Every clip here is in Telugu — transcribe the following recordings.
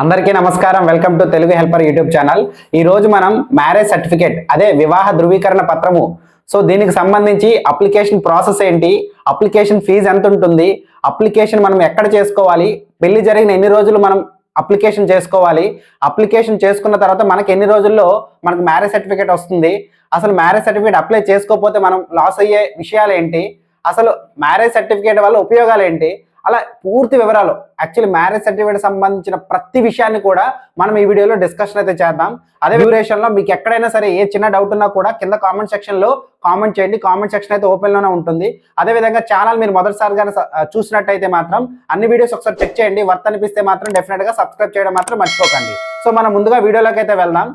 అందరికీ నమస్కారం. Welcome to Telugu helper YouTube channel. ఈ రోజు మనం మ్యారేజ్ సర్టిఫికేట్ అదే వివాహ ధృవీకరణ పత్రము. సో దీనికి సంబంధించి అప్లికేషన్ ప్రాసెస్ ఏంటి? అప్లికేషన్ ఫీజు ఎంత ఉంటుంది? అప్లికేషన్ మనం ఎక్కడ చేసుకోవాలి? పెళ్ళి జరిగిన ఎన్ని రోజులు మనం అప్లికేషన్ చేసుకోవాలి? అప్లికేషన్ చేసుకున్న తర్వాత మనకి ఎన్ని రోజుల్లో మనకు మ్యారేజ్ సర్టిఫికేట్ వస్తుంది? అసలు మ్యారేజ్ సర్టిఫికేట్ అప్లై చేసుకోకపోతే మనం లాస్ అయ్యే విషయాలు ఏంటి? అసలు మ్యారేజ్ సర్టిఫికేట్ వల్ల ఉపయోగాలు ఏంటి? అలా పూర్తి వివరాలు యాక్చువల్లీ మ్యారేజ్ సర్టిఫికేట్ సంబంధించిన ప్రతి విషయాన్ని కూడా మనం ఈ వీడియోలో డిస్కషన్ అయితే చేద్దాం. అదే డ్యూరేషన్లో మీకు ఎక్కడైనా సరే ఏ చిన్న డౌట్ ఉన్నా కూడా కింద కామెంట్ సెక్షన్లో కామెంట్ చేయండి. కామెంట్ సెక్షన్ అయితే ఓపెన్లోనే ఉంటుంది. అదే విధంగా ఛానల్ మీరు మొదటిసారిగా చూసినట్టయితే మాత్రం అన్ని వీడియోస్ ఒకసారి చెక్ చేయండి. వర్త్ అనిపిస్తే మాత్రం డెఫినెట్గా సబ్స్క్రైబ్ చేయడం మాత్రం మర్చిపోకండి. సో మనం ముందుగా వీడియోలోకి అయితే వెళ్దాం.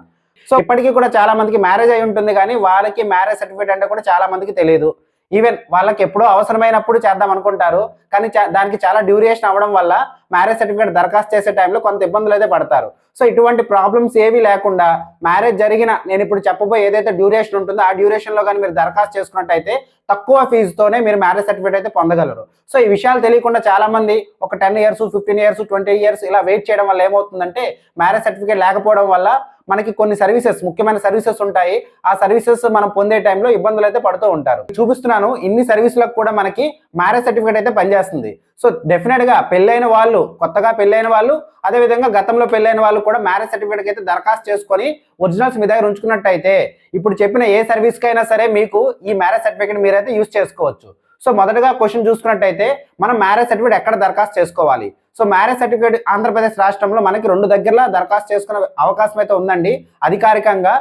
సో ఇప్పటికీ కూడా చాలా మందికి మ్యారేజ్ అయి ఉంటుంది కానీ వాళ్ళకి మ్యారేజ్ సర్టిఫికేట్ అంటే కూడా చాలా మందికి తెలియదు. ఈవెన్ వాళ్ళకి ఎప్పుడో అవసరమైనప్పుడు చేద్దాం అనుకుంటారు. కానీ దానికి చాలా డ్యూరేషన్ అవ్వడం వల్ల మ్యారేజ్ సర్టిఫికేట్ దరఖాస్తు చేసే టైంలో కొంత ఇబ్బందులు అయితే పడతారు. సో ఇటువంటి ప్రాబ్లమ్స్ ఏవి లేకుండా మ్యారేజ్ జరిగిన నేను ఇప్పుడు చెప్పబోయే ఏదైతే డ్యూరేషన్ ఉంటుందో ఆ డ్యూరేషన్లో కానీ మీరు దరఖాస్తు చేసుకున్నట్టయితే తక్కువ ఫీజుతోనే మీరు మ్యారేజ్ సర్టిఫికేట్ అయితే పొందగలరు. సో ఈ విషయాలు తెలియకుండా చాలా మంది ఒక ten years fifteen years twenty years ఇలా వెయిట్ చేయడం వల్ల ఏమవుతుందంటే మ్యారేజ్ సర్టిఫికేట్ లేకపోవడం వల్ల మనకి కొన్ని సర్వీసెస్ ముఖ్యమైన సర్వీసెస్ ఉంటాయి. ఆ సర్వీసెస్ మనం పొందే టైంలో ఇబ్బందులు అయితే పడుతూ ఉంటారు. చూపిస్తున్నాను ఇన్ని సర్వీసులకు కూడా మనకి మ్యారేజ్ సర్టిఫికేట్ అయితే పనిచేస్తుంది. సో డెఫినెట్గా పెళ్ళైన వాళ్ళు కొత్తగా పెళ్ళైన వాళ్ళు అదే విధంగా గతంలో పెళ్ళైన వాళ్ళు కూడా మ్యారేజ్ సర్టిఫికేట్ అయితే దరఖాస్తు చేసుకొని ఒరిజినల్స్ మీ దగ్గర ఉంచుకున్నట్టయితే ఇప్పుడు చెప్పిన ఏ సర్వీస్కైనా సరే మీకు ఈ మ్యారేజ్ సర్టిఫికేట్ మీరైతే యూజ్ చేసుకోవచ్చు. సో మొదటగా క్వశ్చన్ చూసుకున్నట్టయితే మనం మ్యారేజ్ సర్టిఫికేట్ ఎక్కడ దరఖాస్తు చేసుకోవాలి? సో మ్యారేజ్ సర్టిఫికేట్ ఆంధ్రప్రదేశ్ రాష్ట్రంలో మనకి రెండు దగ్గరలో దరఖాస్తు చేసుకునే అవకాశం అయితే ఉందండి. అధికారికంగా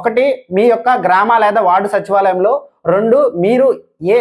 ఒకటి మీ యొక్క గ్రామ లేదా వార్డు సచివాలయంలో రెండు మీరు ఏ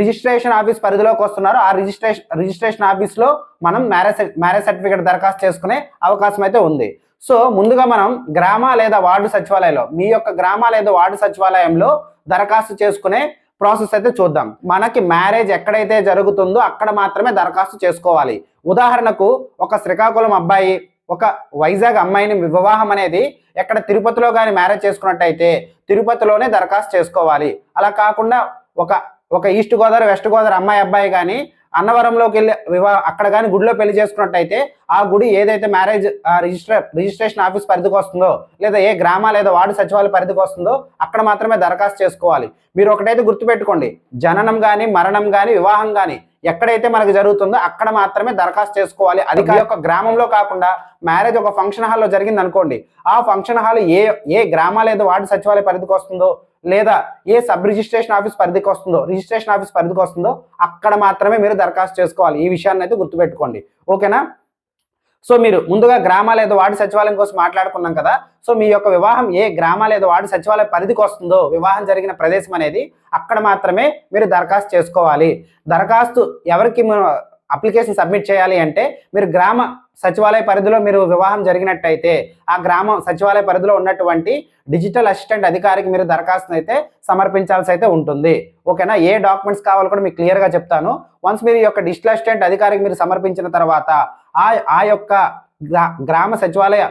రిజిస్ట్రేషన్ ఆఫీస్ పరిధిలోకి వస్తున్నారో. ఆ రిజిస్ట్రేషన్ రిజిస్ట్రేషన్ ఆఫీస్లో మనం మ్యారేజ్ మ్యారేజ్ సర్టిఫికేట్ దరఖాస్తు చేసుకునే అవకాశం అయితే ఉంది. సో ముందుగా మనం గ్రామ లేదా వార్డు సచివాలయంలో మీ యొక్క గ్రామ లేదా వార్డు సచివాలయంలో దరఖాస్తు చేసుకునే ప్రాసెస్ అయితే చూద్దాం. మనకి మ్యారేజ్ ఎక్కడైతే జరుగుతుందో అక్కడ మాత్రమే దరఖాస్తు చేసుకోవాలి. ఉదాహరణకు ఒక శ్రీకాకుళం అబ్బాయి ఒక వైజాగ్ అమ్మాయిని వివాహం అనేది ఎక్కడ తిరుపతిలో కానీ మ్యారేజ్ చేసుకున్నట్టయితే తిరుపతిలోనే దరఖాస్తు చేసుకోవాలి. అలా కాకుండా ఒక ఒక ఈస్ట్ గోదావరి వెస్ట్ గోదావరి అమ్మాయి అబ్బాయి కానీ అన్నవరంలోకి వెళ్ళి వివాహ అక్కడ కానీ గుడిలో పెళ్ళి చేసుకున్నట్టయితే ఆ గుడి ఏదైతే మ్యారేజ్ రిజిస్టర్ రిజిస్ట్రేషన్ ఆఫీస్ పరిధికి వస్తుందో లేదా ఏ గ్రామ లేదా వార్డు సచివాలయ పరిధికి వస్తుందో అక్కడ మాత్రమే దరఖాస్తు చేసుకోవాలి. మీరు ఒకటైతే గుర్తుపెట్టుకోండి. జననం కానీ మరణం కానీ వివాహం కానీ ఎక్కడైతే మనకు జరుగుతుందో అక్కడ మాత్రమే దరఖాస్తు చేసుకోవాలి. అది యొక్క గ్రామంలో కాకుండా మ్యారేజ్ ఒక ఫంక్షన్ హాల్లో జరిగింది అనుకోండి ఆ ఫంక్షన్ హాల్ ఏ ఏ గ్రామ లేదా వార్డు సచివాలయ పరిధికి వస్తుందో లేదా ఏ సబ్ రిజిస్ట్రేషన్ ఆఫీస్ పరిధికి వస్తుందో రిజిస్ట్రేషన్ ఆఫీస్ పరిధికి వస్తుందో అక్కడ మాత్రమే మీరు దరఖాస్తు చేసుకోవాలి. ఈ విషయాన్ని అయితే గుర్తుపెట్టుకోండి. ఓకేనా? సో మీరు ముందుగా గ్రామ లేదా వార్డు సచివాలయం కోసం మాట్లాడుకున్నాం కదా సో మీ యొక్క వివాహం ఏ గ్రామ లేదా వార్డు సచివాలయ పరిధికి వస్తుందో వివాహం జరిగిన ప్రదేశం అనేది అక్కడ మాత్రమే మీరు దరఖాస్తు చేసుకోవాలి. దరఖాస్తు ఎవరికి అప్లికేషన్ సబ్మిట్ చేయాలి అంటే మీరు గ్రామ సచివాలయ పరిధిలో మీరు వివాహం జరిగినట్టయితే ఆ గ్రామ సచివాలయ పరిధిలో ఉన్నటువంటి డిజిటల్ అసిస్టెంట్ అధికారికి మీరు దరఖాస్తును అయితే సమర్పించాల్సి అయితే ఉంటుంది. ఓకేనా? ఏ డాక్యుమెంట్స్ కావాలో కూడా మీకు క్లియర్గా చెప్తాను. వన్స్ మీరు ఈ యొక్క డిజిటల్ అసిస్టెంట్ అధికారికి మీరు సమర్పించిన తర్వాత ఆ ఆ యొక్క గ్రా- గ్రామ సచివాలయ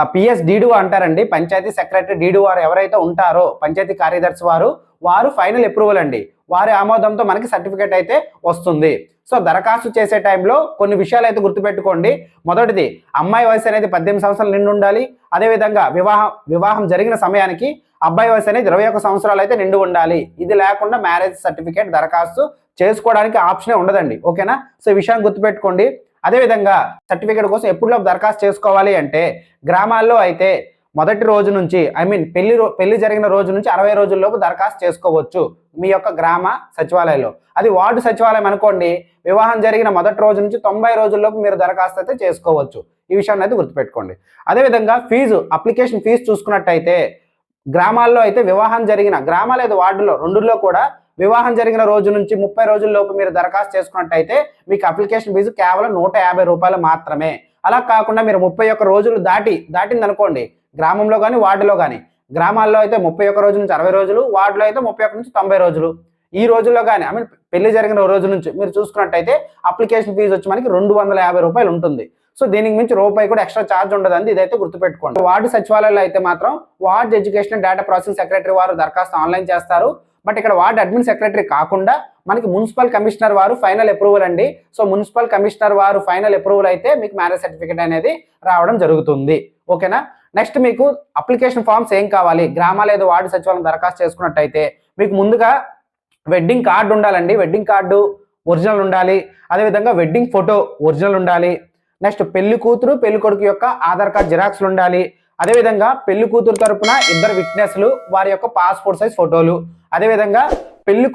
పిఎస్ డీడీ అంటారండి. పంచాయతీ సెక్రటరీ డీడీ వారు ఎవరైతే ఉంటారో పంచాయతీ కార్యదర్శి వారు వారు ఫైనల్ అప్రూవల్ అండి. వారి ఆమోదంతో మనకి సర్టిఫికేట్ అయితే వస్తుంది. సో దరఖాస్తు చేసే టైంలో కొన్ని విషయాలు అయితే గుర్తుపెట్టుకోండి. మొదటిది అమ్మాయి వయసు అనేది పద్దెనిమిది సంవత్సరాలు నిండి ఉండాలి. అదేవిధంగా వివాహం వివాహం జరిగిన సమయానికి అబ్బాయి వయసు అనేది ఇరవై ఒక్క సంవత్సరాలు అయితే నిండి ఉండాలి. ఇది లేకుండా మ్యారేజ్ సర్టిఫికేట్ దరఖాస్తు చేసుకోవడానికి ఆప్షనే ఉండదండి. ఓకేనా? సో ఈ విషయాన్ని గుర్తుపెట్టుకోండి. అదేవిధంగా సర్టిఫికేట్ కోసం ఎప్పుడులోపు దరఖాస్తు చేసుకోవాలి అంటే గ్రామాల్లో అయితే మొదటి రోజు నుంచి ఐ మీన్ పెళ్ళి రో పెళ్ళి జరిగిన రోజు నుంచి అరవై రోజుల్లోపు దరఖాస్తు చేసుకోవచ్చు మీ యొక్క గ్రామ సచివాలయంలో. అది వార్డు సచివాలయం అనుకోండి వివాహం జరిగిన మొదటి రోజు నుంచి తొంభై రోజుల్లోపు మీరు దరఖాస్తు అయితే చేసుకోవచ్చు. ఈ విషయాన్ని అయితే గుర్తుపెట్టుకోండి. అదేవిధంగా ఫీజు అప్లికేషన్ ఫీజు చూసుకున్నట్టయితే గ్రామాల్లో అయితే వివాహం జరిగిన గ్రామాలు అయితే వార్డులో రెండులో కూడా వివాహం జరిగిన రోజు నుంచి ముప్పై రోజుల్లోపు మీరు దరఖాస్తు చేసుకున్నట్టయితే మీకు అప్లికేషన్ ఫీజు కేవలం నూట యాభై రూపాయలు మాత్రమే. అలా కాకుండా మీరు ముప్పై ఒక్క రోజులు దాటి దాటింది అనుకోండి గ్రామంలో కానీ వార్డులో కానీ. గ్రామాల్లో అయితే ముప్పై ఒక్క రోజు నుంచి అరవై రోజులు వార్డులో అయితే ముప్పై ఒక్క నుంచి తొంభై రోజులు. ఈ రోజుల్లో కానీ ఐ మీన్ పెళ్ళి జరిగిన రోజు నుంచి మీరు చూసుకున్నట్టయితే అప్లికేషన్ ఫీజు వచ్చి మనకి రెండు వందల యాభై రూపాయలు ఉంటుంది. సో దీనికి మించి రూపాయి కూడా ఎక్స్ట్రా ఛార్జ్ ఉండదండి ఇదైతే గుర్తుపెట్టుకోండి. వార్డు సచివాలయాల్లో అయితే మాత్రం ward education data processing secretary వారు దరఖాస్తు ఆన్లైన్ చేస్తారు. బట్ ఇక్కడ వార్డ్ అడ్మిన్ సెక్రటరీ కాకుండా మనకి మున్సిపల్ కమిషనర్ వారు ఫైనల్ అప్రూవల్ అండి. సో మున్సిపల్ కమిషనర్ వారు ఫైనల్ అప్రూవల్ అయితే మీకు మ్యారేజ్ సర్టిఫికేట్ అనేది రావడం జరుగుతుంది. ఓకేనా? నెక్స్ట్ మీకు అప్లికేషన్ ఫామ్స్ ఏం కావాలి? గ్రామ లేదా వార్డు సచివాలయం దరఖాస్తు చేసుకున్నట్టయితే మీకు ముందుగా వెడ్డింగ్ కార్డు ఉండాలండి. వెడ్డింగ్ కార్డు ఒరిజినల్ ఉండాలి. అదేవిధంగా వెడ్డింగ్ ఫోటో ఒరిజినల్ ఉండాలి. నెక్స్ట్ పెళ్ళి కూతురు పెళ్ళి కొడుకు యొక్క ఆధార్ కార్డ్ జిరాక్స్లు ఉండాలి. అదేవిధంగా పెళ్ళి కూతురు తరపున ఇద్దరు విట్నెస్లు వారి యొక్క పాస్పోర్ట్ సైజ్ ఫోటోలు. అదేవిధంగా పెళ్ళి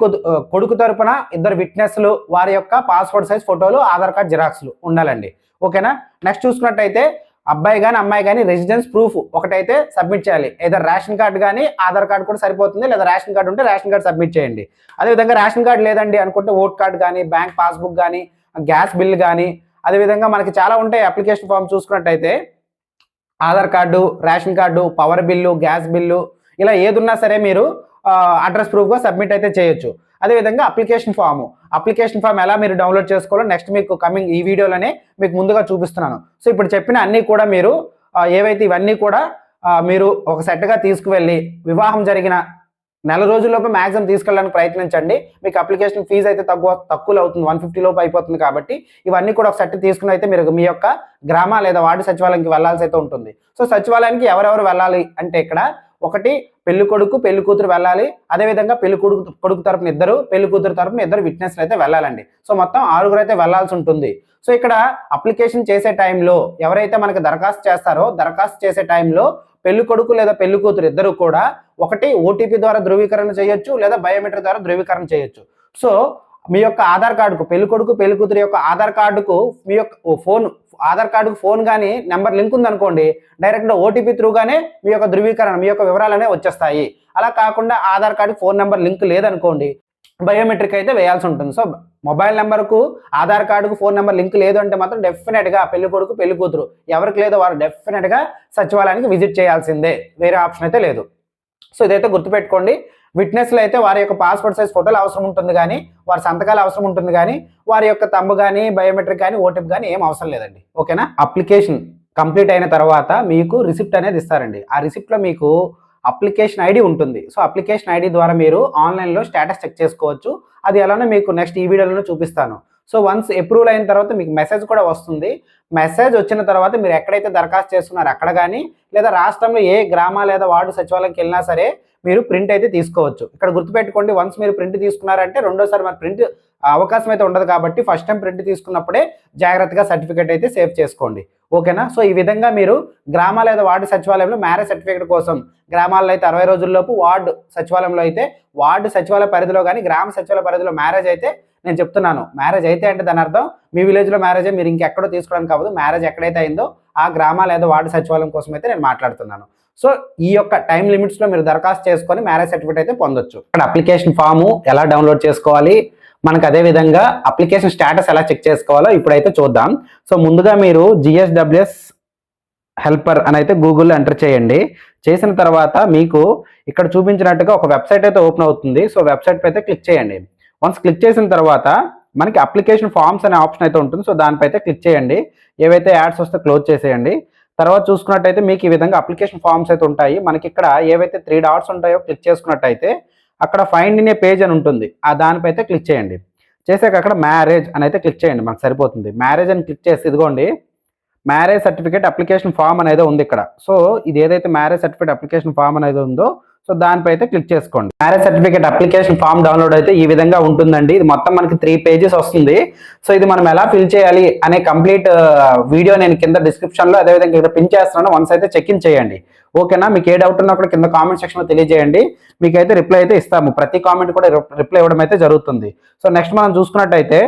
కొడుకు తరపున ఇద్దరు విట్నెస్లు వారి యొక్క పాస్పోర్ట్ సైజ్ ఫోటోలు ఆధార్ కార్డ్ జిరాక్స్లు ఉండాలండి. ఓకేనా? నెక్స్ట్ చూసుకున్నట్టయితే అబ్బాయి కానీ అమ్మాయి కానీ రెసిడెన్స్ ప్రూఫ్ ఒకటైతే సబ్మిట్ చేయాలి. ఏదో రేషన్ కార్డు కానీ ఆధార్ కార్డు కూడా సరిపోతుంది లేదా రేషన్ కార్డు ఉంటే రేషన్ కార్డు సబ్మిట్ చేయండి. అదేవిధంగా రేషన్ కార్డు లేదండి అనుకుంటే ఓట్ కార్డు కానీ బ్యాంక్ పాస్బుక్ కానీ గ్యాస్ బిల్ కానీ అదేవిధంగా మనకి చాలా ఉంటాయి అప్లికేషన్ ఫామ్ చూసుకున్నట్టయితే Aadhaar card ration card power bill gas bill ఇలా ఏదున్నా సరే మీరు అడ్రస్ ప్రూఫ్గా సబ్మిట్ అయితే చేయొచ్చు. అదేవిధంగా అప్లికేషన్ ఫామ్ అప్లికేషన్ ఫామ్ ఎలా మీరు డౌన్లోడ్ చేసుకోవాలో నెక్స్ట్ మీకు కమింగ్ ఈ వీడియోలోనే మీకు ముందుగా చూపిస్తున్నాను. సో ఇప్పుడు చెప్పిన అన్నీ కూడా మీరు ఏవైతే ఇవన్నీ కూడా మీరు ఒక సెట్గా తీసుకువెళ్ళి వివాహం జరిగిన నెల రోజుల్లోపు మ్యాక్సిమం తీసుకెళ్ళడానికి ప్రయత్నించండి. మీకు అప్లికేషన్ ఫీజు అయితే తక్కువ తక్కువ అవుతుంది. వన్ ఫిఫ్టీ లోపు అయిపోతుంది కాబట్టి ఇవన్నీ కూడా ఒక సెట్ తీసుకుని అయితే మీరు మీ యొక్క గ్రామ లేదా వార్డు సచివాలయంకి వెళ్ళాల్సి అయితే ఉంటుంది. సో సచివాలయానికి ఎవరెవరు వెళ్ళాలి అంటే ఇక్కడ ఒకటి పెళ్ళి కొడుకు పెళ్ళి కూతురు వెళ్ళాలి. అదేవిధంగా పెళ్ళి కొడుకు కొడుకు తరపున ఇద్దరు పెళ్ళి కూతురు తరపున ఇద్దరు విట్నెస్లు అయితే వెళ్ళాలండి. సో మొత్తం ఆరుగురు అయితే వెళ్ళాల్సి ఉంటుంది. సో ఇక్కడ అప్లికేషన్ చేసే టైంలో ఎవరైతే మనకి దరఖాస్తు చేస్తారో దరఖాస్తు చేసే టైంలో పెళ్ళి కొడుకు లేదా పెళ్ళి కూతురు ఇద్దరు కూడా ఒకటి ఓటీపీ ద్వారా ధృవీకరణ చేయొచ్చు లేదా బయోమెట్రిక్ ద్వారా ధృవీకరణ చేయొచ్చు. సో మీ యొక్క ఆధార్ కార్డుకు పెళ్ళి కొడుకు పెళ్ళి కూతురు యొక్క ఆధార్ కార్డుకు మీ యొక్క ఫోన్ ఆధార్ కార్డుకు ఫోన్ కానీ నెంబర్ లింక్ ఉందనుకోండి డైరెక్ట్గా ఓటీపీ త్రూగానే మీ యొక్క ధృవీకరణ మీ యొక్క వివరాలనే వచ్చేస్తాయి. అలా కాకుండా ఆధార్ కార్డుకి ఫోన్ నెంబర్ లింక్ లేదనుకోండి బయోమెట్రిక్ అయితే వేయాల్సి ఉంటుంది. సో మొబైల్ నెంబర్కు ఆధార్ కార్డుకు ఫోన్ నెంబర్ లింక్ లేదు అంటే మాత్రం డెఫినెట్గా పెళ్ళి కొడుకు పెళ్ళి కూతురు ఎవరికి లేదో వారు డెఫినెట్గా సచివాలయానికి విజిట్ చేయాల్సిందే. వేరే ఆప్షన్ అయితే లేదు. సో ఇదైతే గుర్తుపెట్టుకోండి. విట్నెస్లు అయితే వారి యొక్క పాస్పోర్ట్ సైజ్ ఫోటోలు అవసరం ఉంటుంది కానీ వారి సంతకాలు అవసరం ఉంటుంది కానీ వారి యొక్క తమ్ము కానీ బయోమెట్రిక్ కానీ ఓటీపీ కానీ ఏం అవసరం లేదండి. ఓకేనా అప్లికేషన్ కంప్లీట్ అయిన తర్వాత మీకు రిసిప్ట్ అనేది ఇస్తారండి. ఆ రిసిప్ట్లో మీకు అప్లికేషన్ ఐడి ఉంటుంది. సో అప్లికేషన్ ఐడి ద్వారా మీరు ఆన్లైన్లో స్టేటస్ చెక్ చేసుకోవచ్చు. అది ఎలానో మీకు నెక్స్ట్ ఈ వీడియోలో చూపిస్తాను. సో వన్స్ అప్రూవల్ అయిన తర్వాత మీకు మెసేజ్ కూడా వస్తుంది. మెసేజ్ వచ్చిన తర్వాత మీరు ఎక్కడైతే దరఖాస్తు చేస్తున్నారో అక్కడ కానీ లేదా రాష్ట్రంలో ఏ గ్రామ లేదా వార్డు సచివాలయంకి వెళ్ళినా సరే మీరు ప్రింట్ అయితే తీసుకోవచ్చు. ఇక్కడ గుర్తుపెట్టుకోండి వన్స్ మీరు ప్రింట్ తీసుకున్నారంటే రెండోసారి మరి ప్రింట్ అవకాశం అయితే ఉండదు కాబట్టి ఫస్ట్ టైం ప్రింట్ తీసుకున్నప్పుడే జాగ్రత్తగా సర్టిఫికేట్ అయితే సేవ్ చేసుకోండి. ఓకేనా సో ఈ విధంగా మీరు గ్రామ లేదా వార్డు సచివాలయంలో మ్యారేజ్ సర్టిఫికేట్ కోసం గ్రామాల్లో అయితే అరవై రోజుల్లోపు వార్డు సచివాలయంలో అయితే వార్డు సచివాలయ పరిధిలో కానీ గ్రామ సచివాలయ పరిధిలో మ్యారేజ్ అయితే నేను చెప్తున్నాను. మ్యారేజ్ అయితే అంటే దాని అర్థం మీ విలేజ్లో మ్యారేజ్ మీరు ఇంకెక్కడో తీసుకోవడానికి కావదు మ్యారేజ్ ఎక్కడైతే అయిందో ఆ గ్రామ లేదా వార్డు సచివాలయం కోసం అయితే నేను మాట్లాడుతున్నాను. సో ఈ యొక్క టైం లిమిట్స్లో మీరు దరఖాస్తు చేసుకొని మ్యారేజ్ సర్టిఫికేట్ అయితే పొందొచ్చు. ఇక్కడ అప్లికేషన్ ఫాము ఎలా డౌన్లోడ్ చేసుకోవాలి మనకు అదే విధంగా అప్లికేషన్ స్టేటస్ ఎలా చెక్ చేసుకోవాలో ఇప్పుడైతే చూద్దాం. సో ముందుగా మీరు జిఎస్డబ్ల్యూఎస్ హెల్పర్ అని అయితే గూగుల్లో ఎంటర్ చేయండి. చేసిన తర్వాత మీకు ఇక్కడ చూపించినట్టుగా ఒక వెబ్సైట్ అయితే ఓపెన్ అవుతుంది. సో వెబ్సైట్ అయితే క్లిక్ చేయండి. వన్స్ క్లిక్ చేసిన తర్వాత మనకి అప్లికేషన్ ఫామ్స్ అనే ఆప్షన్ అయితే ఉంటుంది. సో దానిపై అయితే క్లిక్ చేయండి. ఏవైతే యాడ్స్ వస్తే క్లోజ్ చేసేయండి. తర్వాత చూసుకున్నట్టయితే మీకు ఈ విధంగా అప్లికేషన్ ఫామ్స్ అయితే ఉంటాయి. మనకి ఇక్కడ ఏవైతే త్రీ డాట్స్ ఉంటాయో క్లిక్ చేసుకున్నట్టయితే అక్కడ ఫైండ్ ఇన్ ఏ పేజ్ అని ఉంటుంది. ఆ దానిపై అయితే క్లిక్ చేయండి. చేసాక అక్కడ మ్యారేజ్ అని అయితే క్లిక్ చేయండి. మనకు సరిపోతుంది. మ్యారేజ్ అని క్లిక్ చేసి ఇదిగోండి. మ్యారేజ్ సర్టిఫికేట్ అప్లికేషన్ ఫామ్ అనేది ఉంది ఇక్కడ. సో ఇది ఏదైతే మ్యారేజ్ సర్టిఫికేట్ అప్లికేషన్ ఫామ్ అనేది ఉందో సో దానిపై అయితే క్లిక్ చేసుకోండి. Marriage certificate application form download అయితే ఈ విధంగా ఉంటుందండి. ఇది మొత్తం మనకి త్రీ పేజెస్ వస్తుంది. సో ఇది మనం ఎలా ఫిల్ చేయాలి అనే కంప్లీట్ వీడియో నేను కింద డిస్క్రిప్షన్లో అదేవిధంగా ఇక్కడ పిన్ చేస్తున్నాను. వన్స్ అయితే చెక్ ఇన్ చేయండి ఓకేనా మీకు ఏ డౌట్ ఉన్నా కూడా కింద కామెంట్ సెక్షన్లో తెలియజేయండి. మీకు అయితే రిప్లై అయితే ఇస్తాము. ప్రతి కామెంట్ కూడా రిప్లై ఇవ్వడం అయితే జరుగుతుంది. సో నెక్స్ట్ మనం చూసుకున్నట్టయితే